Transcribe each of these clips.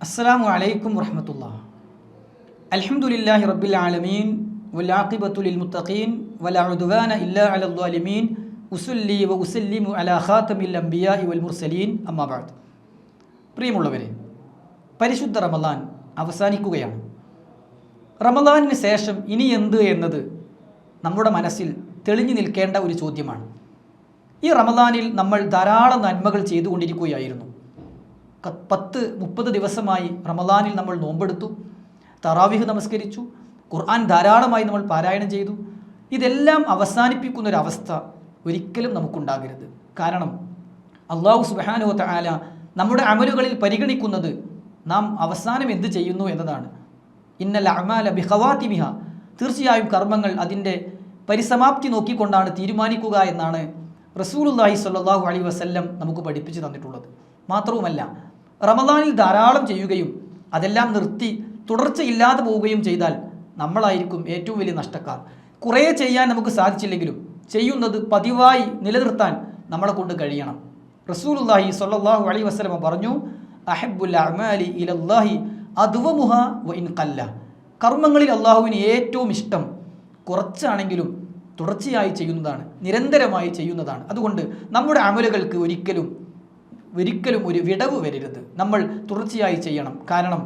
അസ്സാം വലൈക്കും വർഹമത്തുള്ള അൽഹംദുലില്ലാഹി റബ്ബിൽ ആലമീൻ വലാഖിബത്തുലിൽ മുത്തഖീൻ വലാ ഉദ്വാന ഇല്ലാ അലൽ ളാലിമീൻ ഉസുല്ലി വ ഉസല്ലിമു അലാ ഖാതമിൽ അംബിയാഇ വൽ മുർസലീൻ അമ്മാ ബഅദ്. പ്രിയമുള്ളവരെ പരിശുദ്ധ റമദാൻ അവസാനിക്കുകയാണ്. റമദാനിന് ശേഷം ഇനി എന്ത് എന്നത് നമ്മുടെ മനസ്സിൽ തെളിഞ്ഞു നിൽക്കേണ്ട ഒരു ചോദ്യമാണ്. ഈ റമദാനിൽ നമ്മൾ ധാരാളം നന്മകൾ ചെയ്തുകൊണ്ടിരിക്കുകയായിരുന്നു. പത്ത് മുപ്പത് ദിവസമായി റമദാനിൽ നമ്മൾ നോമ്പെടുത്തു. തറാവിഹ് നമസ്കരിച്ചു. ഖുർആൻ ധാരാളമായി നമ്മൾ പാരായണം ചെയ്തു. ഇതെല്ലാം അവസാനിപ്പിക്കുന്ന ഒരു അവസ്ഥ ഒരിക്കലും നമുക്കുണ്ടാകരുത്. കാരണം അള്ളാഹു സുബാനോ താല നമ്മുടെ അമലുകളിൽ പരിഗണിക്കുന്നത് നാം അവസാനം എന്ത് ചെയ്യുന്നു എന്നതാണ്. ഇന്നല അമാല ബിഹവാതിമിഹ തീർച്ചയായും കർമ്മങ്ങൾ അതിന്റെ പരിസമാപ്തി നോക്കിക്കൊണ്ടാണ് തീരുമാനിക്കുക എന്നാണ് റസൂലുല്ലാഹി സ്വല്ലല്ലാഹു അലൈഹി വസല്ലം നമുക്ക് പഠിപ്പിച്ചു തന്നിട്ടുള്ളത്. മാത്രവുമല്ല റമദാനിൽ ധാരാളം ചെയ്യുകയും അതെല്ലാം നിർത്തി തുടർച്ചയില്ലാതെ പോവുകയും ചെയ്താൽ നമ്മളായിരിക്കും ഏറ്റവും വലിയ നഷ്ടക്കാർ. കുറേ ചെയ്യാൻ നമുക്ക് സാധിച്ചില്ലെങ്കിലും ചെയ്യുന്നത് പതിവായി നിലനിർത്താൻ നമ്മളെ കൊണ്ട് കഴിയണം. റസൂലുല്ലാഹി സ്വല്ലല്ലാഹു അലൈ വസ്ലമ പറഞ്ഞു അഅമാലി ഇലല്ലാഹി അദ്വമുഹ വ ഇൻ കർമ്മങ്ങളിൽ അള്ളാഹുവിന് ഏറ്റവും ഇഷ്ടം കുറച്ചാണെങ്കിലും തുടർച്ചയായി ചെയ്യുന്നതാണ് നിരന്തരമായി ചെയ്യുന്നതാണ്. അതുകൊണ്ട് നമ്മുടെ അമലുകൾക്ക് ഒരിക്കലും ഒരിക്കലും ഒരു വിടവ് വരരുത്. നമ്മൾ തുടർച്ചയായി ചെയ്യണം. കാരണം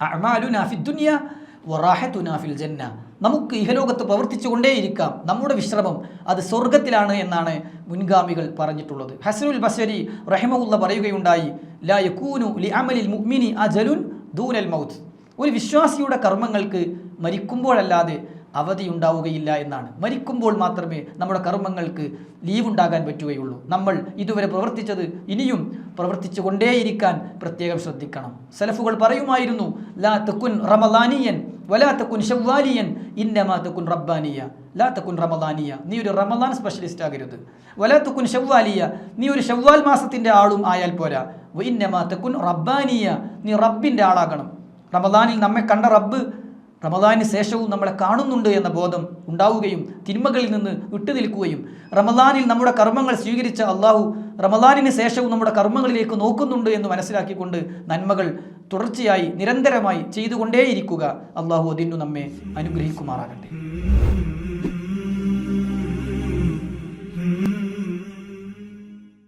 അമാലു നാഫി ദുനിയ വറാഹത്തു നാഫിൽ ജന്ന. നമുക്ക് ഇഹലോകത്ത് പ്രവർത്തിച്ചു കൊണ്ടേയിരിക്കാം നമ്മുടെ വിശ്രമം അത് സ്വർഗത്തിലാണ് എന്നാണ് മുൻഗാമികൾ പറഞ്ഞിട്ടുള്ളത്. ഹസനുൽ ബസരി റഹിമുള്ള പറയുകയുണ്ടായി ലാ യകൂനു ലി അമലിൽ മുഅ്മിനി അജലുൻ ദൂനൽ മൗത്ത്. ഒരു വിശ്വാസിയുടെ കർമ്മങ്ങൾക്ക് മരിക്കുമ്പോഴല്ലാതെ അവധി ഉണ്ടാവുകയില്ല എന്നാണ്. മരിക്കുമ്പോൾ മാത്രമേ നമ്മുടെ കർമ്മങ്ങൾക്ക് ലീവ് ഉണ്ടാകാൻ പറ്റുകയുള്ളൂ. നമ്മൾ ഇതുവരെ പ്രവർത്തിച്ചത് ഇനിയും പ്രവർത്തിച്ചു കൊണ്ടേയിരിക്കാൻ പ്രത്യേകം ശ്രദ്ധിക്കണം. സലഫുകൾ പറയുമായിരുന്നു ലാ തക്കുൻ റമദാനിയൻ വലാ തക്കുൻ ഷവ്വാലിയൻ ഇന്നമാ തക്കുൻ റബ്ബാനിയ. ലാ തക്കുൻ റമദാനിയ നീ ഒരു റമദാൻ സ്പെഷ്യലിസ്റ്റ് ആകരുത്. വലാ തക്കുൻ ഷവ്വാലിയ നീ ഒരു ഷവ്വാൽ മാസത്തിന്റെ ആളും ആയാൽ പോരാ. ഇന്നമാ തക്കുൻ റബ്ബാനിയ നീ റബ്ബിന്റെ ആളാകണം. റമദാനിൽ നമ്മെ കണ്ട റബ്ബ് റമദാനിന് ശേഷവും നമ്മളെ കാണുന്നുണ്ട് എന്ന ബോധം ഉണ്ടാവുകയും തിന്മകളിൽ നിന്ന് വിട്ടുനിൽക്കുകയും റമദാനിൽ നമ്മുടെ കർമ്മങ്ങൾ സ്വീകരിച്ച അള്ളാഹു റമദാനിന് ശേഷവും നമ്മുടെ കർമ്മങ്ങളിലേക്ക് നോക്കുന്നുണ്ട് എന്ന് മനസ്സിലാക്കിക്കൊണ്ട് നന്മകൾ തുടർച്ചയായി നിരന്തരമായി ചെയ്തുകൊണ്ടേയിരിക്കുക. അള്ളാഹു അതിനു നമ്മെ അനുഗ്രഹിക്കുമാറാകട്ടെ.